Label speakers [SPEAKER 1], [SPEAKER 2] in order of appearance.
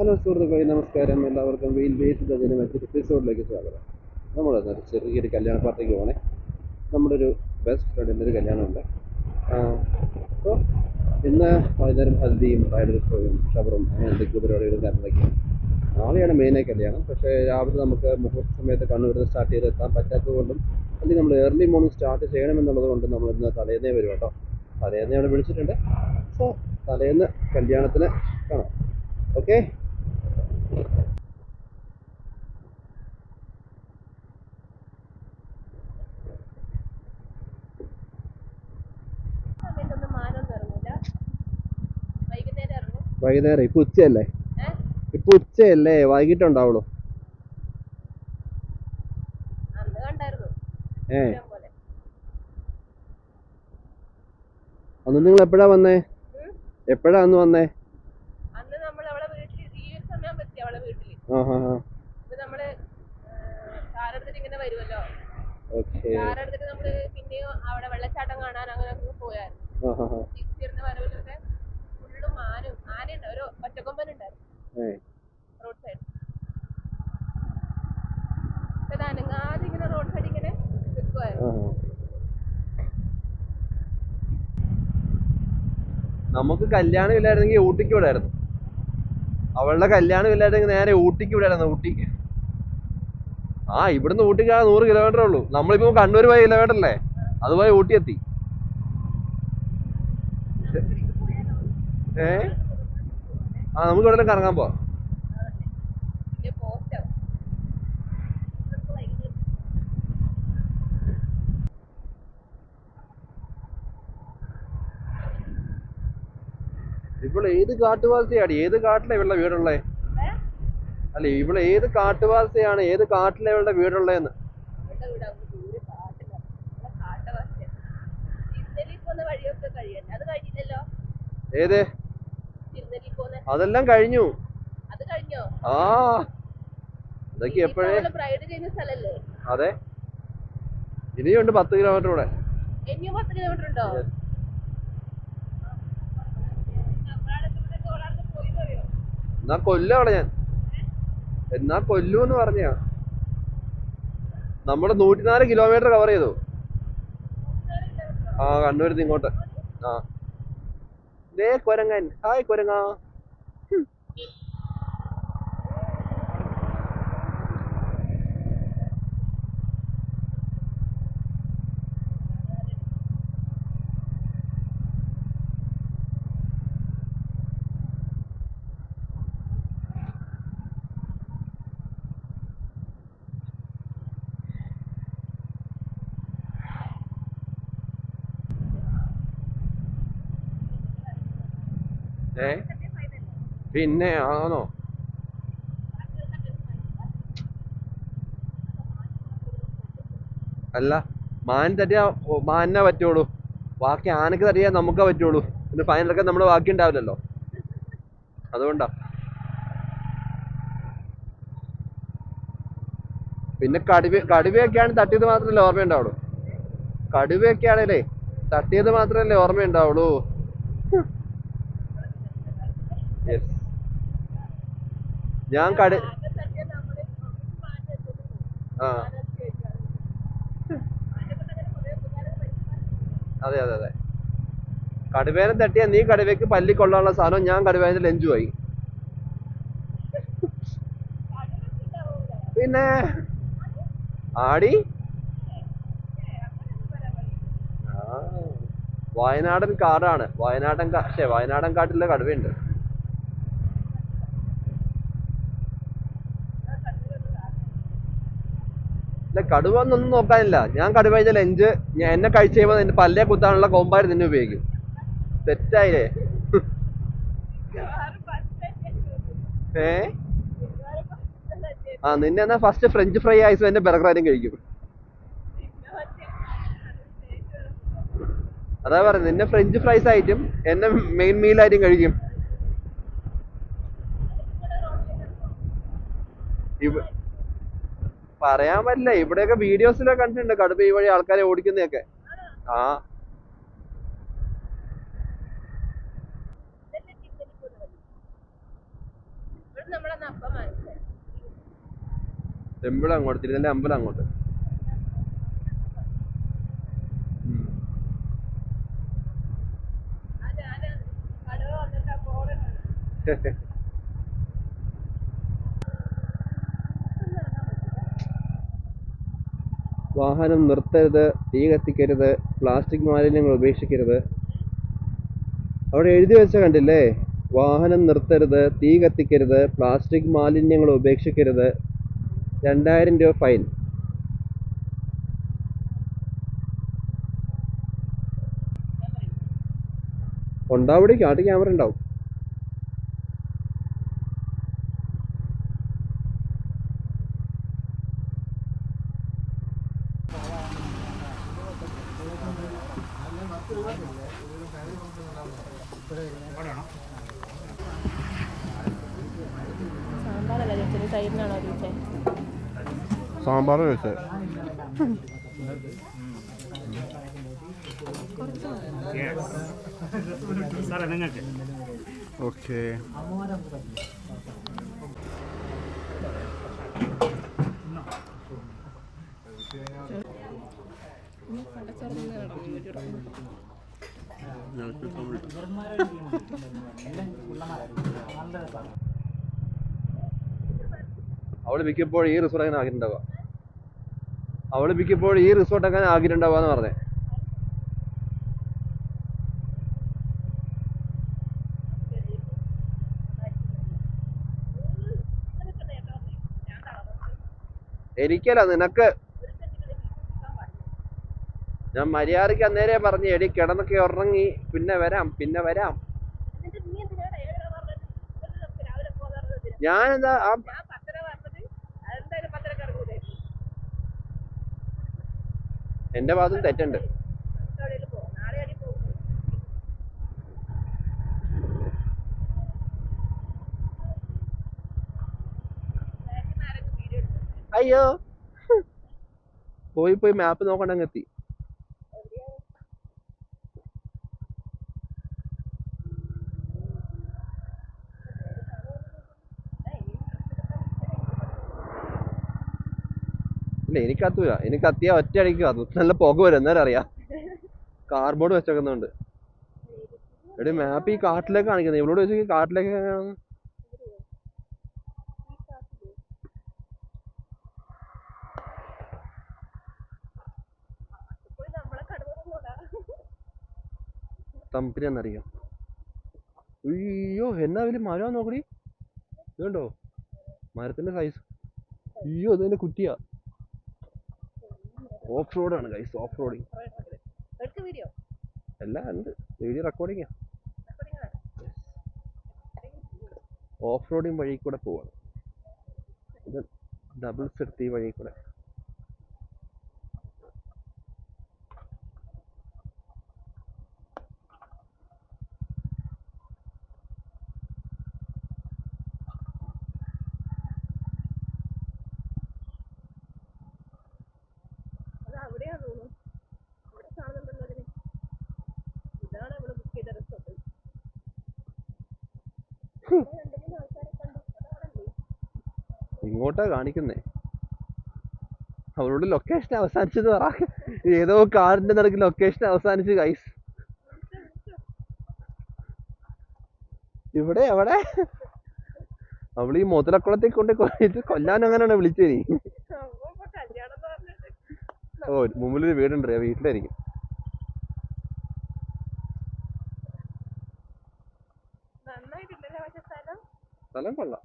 [SPEAKER 1] Hello സുഹൃത്തുക്കളെ നമസ്കാരം. എല്ലാവർക്കും വെയിൽ ബേസ് തതിന് മറ്റൊരു എപ്പിസോഡിലേക്ക് സ്വാഗതം. നമ്മൾ ചെറിയൊരു കല്യാണ പാർട്ടിക്ക് പോകണേ നമ്മുടെ ഒരു ബെസ്റ്റ് ഫ്രണ്ടിന്റെ ഒരു കല്യാണമുണ്ട്. അപ്പോൾ ഇന്ന് വൈകുന്നേരം ഹൽദിയും ഷോയും ഷവറും അങ്ങനെ എന്തൊക്കെയോ പരിപാടികളും കാര്യങ്ങളൊക്കെയാണ്. നാളെയാണ് മെയിനായി കല്യാണം. പക്ഷേ രാവിലെ നമുക്ക് മുഹൂർത്ത സമയത്ത് കണ്ണൂരിൽ സ്റ്റാർട്ട് ചെയ്ത് എത്താൻ പറ്റാത്തത് കൊണ്ടും അല്ലെങ്കിൽ നമ്മൾ ഏർലി മോർണിംഗ് സ്റ്റാർട്ട് ചെയ്യണമെന്നുള്ളത് കൊണ്ട് നമ്മൾ ഇന്ന് തലേന്നേ വരും കേട്ടോ. തലേന്നേ അവിടെ വിളിച്ചിട്ടുണ്ട്. സോ തലേന്ന് കല്യാണത്തിന് കാണാം ഓക്കെ
[SPEAKER 2] വൈകുന്നേരം
[SPEAKER 1] ഇപ്പൊ ഉച്ചയല്ലേ? ഇപ്പൊ ഉച്ചയല്ലേ? വൈകിട്ടുണ്ടാവുള്ളൂ. ഏ. അന്ന് നിങ്ങൾ എപ്പോഴാ വന്നേ. എപ്പോഴാ അന്ന് വന്നേ
[SPEAKER 2] അന്ന് നമ്മൾ അവളെ വീട്ടിൽ ഈ ഒരു സമയം പറ്റി നമ്മൾ കാർ എടുത്തിട്ട് ഇങ്ങനെ വരുമല്ലോ കാർ എടുത്തിട്ട് നമ്മൾ പിന്നെയും അവിടെ വെള്ളച്ചാട്ടം കാണാൻ അങ്ങനെ ഒക്കെ പോയായിരുന്നു.
[SPEAKER 1] ആ ഹാ ഹാ
[SPEAKER 2] തിരിച്ചിരുന്ന വരവിലൊക്കെ ഫുള്ളും മാനും ആനയുണ്ട്. ഒരു ഒറ്റക്കൊമ്പൻ ഉണ്ടായിരുന്നു റോഡ് സൈഡ്. ഇത് അനങ്ങാതെ ഇങ്ങനെ റോഡ് സൈഡ് ഇങ്ങനെ നിൽക്കുമായിരുന്നു
[SPEAKER 1] നമുക്ക് കല്യാണം ഇല്ലായിരുന്നെങ്കിൽ ഊട്ടിക്ക് വിടായിരുന്നു. അവളുടെ കല്യാണം ഇല്ലായിട്ട് നേരെ ഊട്ടിക്ക് വിടായിരുന്നു ഊട്ടിക്ക്. ആ ഇവിടുന്ന് ഊട്ടിക്ക് ആ നൂറ് കിലോമീറ്റർ ഉള്ളൂ. നമ്മളിപ്പോ കണ്ണൂർ പോയ കിലോമീറ്റർ അല്ലേ? അതുപോലെ ഊട്ടി എത്തി. ഏ? ആ നമുക്ക് ഇവിടെ കറങ്ങാൻ പോവാം
[SPEAKER 2] വലിയ പോസ്റ്റാവും
[SPEAKER 1] ഇപ്പോൾ ഏത് കാട്ടുവാസിയാണ്? ഏത് കാട്ടിലെ ഇവളുടെ വീടുള്ളേ? അല്ല ഇവിടെ ഏത് കാട്ടുവാസിയാണ്? ഏത് കാട്ടിലെ ഇവളുടെ വീടുള്ളതെന്ന് ഏത്? അതെല്ലാം കഴിഞ്ഞു. ആ ഇതൊക്കെ എപ്പോഴേ? അതെ. ഇനിയുണ്ട് പത്ത് കിലോമീറ്റർ കൂടെ.
[SPEAKER 2] ഇനിയും പത്ത് കിലോമീറ്റർ ഉണ്ടോ
[SPEAKER 1] Yes.
[SPEAKER 2] നമ്മളവിടെ ഒരാൾക്ക് പോയി പോയോ
[SPEAKER 1] എന്നാ കൊല്ലു അവിടെ ഞാൻ. എന്നാ കൊല്ലു എന്ന് പറഞ്ഞാ നമ്മുടെ നൂറ്റിനാല് കിലോമീറ്റർ കവർ ചെയ്തു. ആ കണ്ണൂരിന്ന് ഇങ്ങോട്ട്. ആ. ദേ കൊരങ്ങൻ. ഹായ് കൊരങ്ങാ ഹും. ഏ? പിന്നെ ആണോ? അല്ല മാൻ തട്ടിയാ മാനിനെ പറ്റുള്ളൂ. ബാക്കി ആനക്ക് തട്ടിയാൽ നമുക്കേ പറ്റുള്ളൂ. പിന്നെ ഫൈനലൊക്കെ നമ്മുടെ ബാക്കി ഉണ്ടാവില്ലല്ലോ. അതുകൊണ്ടാ. പിന്നെ കടുവ കടുവയൊക്കെയാണ് തട്ടിയത് മാത്രമല്ലേ ഓർമ്മയുണ്ടാവുള്ളൂ? കടുവയൊക്കെയാണല്ലേ തട്ടിയത് മാത്രമല്ലേ ഓർമ്മയുണ്ടാവുള്ളൂ. Yes. ഞാൻ കട. ആ. അതെ അതെ അതെ. കടുവേനെ തട്ടിയാ നീ കടുവയ്ക്ക് പല്ലി കൊള്ളാനുള്ള സാധനം ഞാൻ കടുവേന്റെ ലഞ്ചുമായി. പിന്നെ ആടി? വയനാടൻ കാടാണ്. വയനാടൻ കാ വയനാടൻ കാട്ടിലെ കടുവയുണ്ട് ഇല്ല കടുവ ഒന്നും നോക്കാനില്ല ഞാൻ കടുവ കടുവയുടെ ലഞ്ച് ഞാൻ എന്നെ കഴിച്ച് കഴിയുമ്പോൾ എന്റെ പല്ലേ കുത്താനുള്ള കോമ്പാരി നിന്നെ ഉപയോഗിക്കും തെറ്റായില്ലേ. ഏ. ആ നിന്നെ എന്നാ ഫസ്റ്റ് ഫ്രഞ്ച് ഫ്രൈ ആയിസ് എന്റെ ബർഗർ ആരും കഴിക്കും അതാ പറയുന്നത് നിന്നെ ഫ്രഞ്ച് ഫ്രൈസ് ആയിട്ടും എന്നെ മെയിൻ മീൽ ആയിട്ടും കഴിക്കും പറയാൻ പറ്റില്ല. ഇവിടെയൊക്കെ വീഡിയോസിലൊക്കെ കണ്ടിട്ടുണ്ട്. കടുവ ഈ വഴി ആൾക്കാരെ ഓടിക്കുന്നതൊക്കെ. ആ. ടെമ്പിൾ അങ്ങോട്ട് തിരുനെല്ലി അമ്പലം അങ്ങോട്ട്. ഉം.
[SPEAKER 2] ആ ഞാൻ കടവ് വന്നിട്ട് ആ ബോർഡ്
[SPEAKER 1] വാഹനം നിർത്തരുത് തീ കത്തിക്കരുത് പ്ലാസ്റ്റിക് മാലിന്യങ്ങൾ ഉപേക്ഷിക്കരുത്. അവിടെ എഴുതി വെച്ച കണ്ടില്ലേ? വാഹനം നിർത്തരുത് തീ കത്തിക്കരുത് പ്ലാസ്റ്റിക് മാലിന്യങ്ങൾ ഉപേക്ഷിക്കരുത്. രണ്ടായിരം രൂപ ഫൈൻ. ഉണ്ടാവിടെ കാട്ടി ക്യാമറ ഉണ്ടാവും.
[SPEAKER 2] സാമ്പാറല്ല ചോദിച്ചത് തൈരിനാണോ ചോദിച്ചത്
[SPEAKER 1] സാമ്പാർ
[SPEAKER 3] ഓക്കേ നിങ്ങൾക്ക്
[SPEAKER 1] ഓക്കെ. അവൾ മിക്കപ്പോഴും ഈ റിസോർട്ട് അങ്ങനെ ആക്കിയിട്ടുണ്ടാവുക. അവൾ മിക്കപ്പോഴും ഈ റിസോർട്ട് അങ്ങനെ ആക്കിയിട്ടുണ്ടാവുക പറഞ്ഞേ. എനിക്കല്ല നിനക്ക് ഞാൻ മര്യാദയ്ക്ക് അന്നേരെ പറഞ്ഞു എടി കിടന്നൊക്കെ ഉറങ്ങി പിന്നെ വരാം പിന്നെ വരാം. ഞാനെന്താ ആ
[SPEAKER 2] ഞാൻ ഇറങ്ങൂലേ
[SPEAKER 1] എന്റെ ഭാഗത്തും തെറ്റുണ്ട്. അയ്യോ. പോയി പോയി മാപ്പ് നോക്കണ്ടങ്ങ് എത്തി ഇല്ല എനിക്ക് കത്തൂല എനിക്ക് കത്തിയാ ഒറ്റ അടിക്ക് കത്തും. നല്ല പുക വരും എന്നാലും അറിയാം. കാർബോർഡ് വെച്ചേക്കുന്നുണ്ട്. എടി മാപ്പ് ഈ കാട്ടിലേക്ക് കാണിക്കുന്നത്. ഇവളോട് വെച്ച് കാട്ടിലേക്ക് തമ്പിനെന്നറിയാം അയ്യോ എന്നാ വലിയ മരം നോക്കടി? ഇതുണ്ടോ? മരത്തിന്റെ സൈസ് അയ്യോ അതിന്റെ കുറ്റിയാ. ഓഫ് ആണ് ഗൈസ് ഓഫ് റോഡിങ് എല്ലാം ഉണ്ട്. വീഡിയോ റെക്കോർഡിങ്ങാ ഓഫ് റോഡിങ് വഴി കൂടെ പോവാണ്. ഇത് ഡബിൾ സെർത്തി വഴി കൂടെ
[SPEAKER 2] അത് അവിടെയാ തോന്നുന്നു അവിടെ കാണുന്നുണ്ടല്ലോ അതിന് ഇതാണ് ഇവിടെ ബുക്ക് ചെയ്ത റിസോർട്ട് രണ്ട് മൂന്ന് ആൾക്കാരെ കണ്ടു അതാണല്ലേ
[SPEAKER 1] ഇങ്ങോട്ടാ കാണിക്കുന്നേ. അവരോട് ലൊക്കേഷൻ അവസാനിച്ചത് പറ. ഏതോ കാറിന്റെ നടക്ക് ലൊക്കേഷൻ അവസാനിച്ചു ഗൈസ് ഇവിടെ എവിടെ അവൾ ഈ മുതലക്കുളത്തേക്ക് കൊണ്ട് കൊല്ലാൻ അങ്ങനെയാണ് വിളിച്ചത്. ഓ മുമ്പിലൊരു വീടുണ്ട് ആ വീട്ടിലായിരിക്കും. സ്ഥലം കൊള്ളാം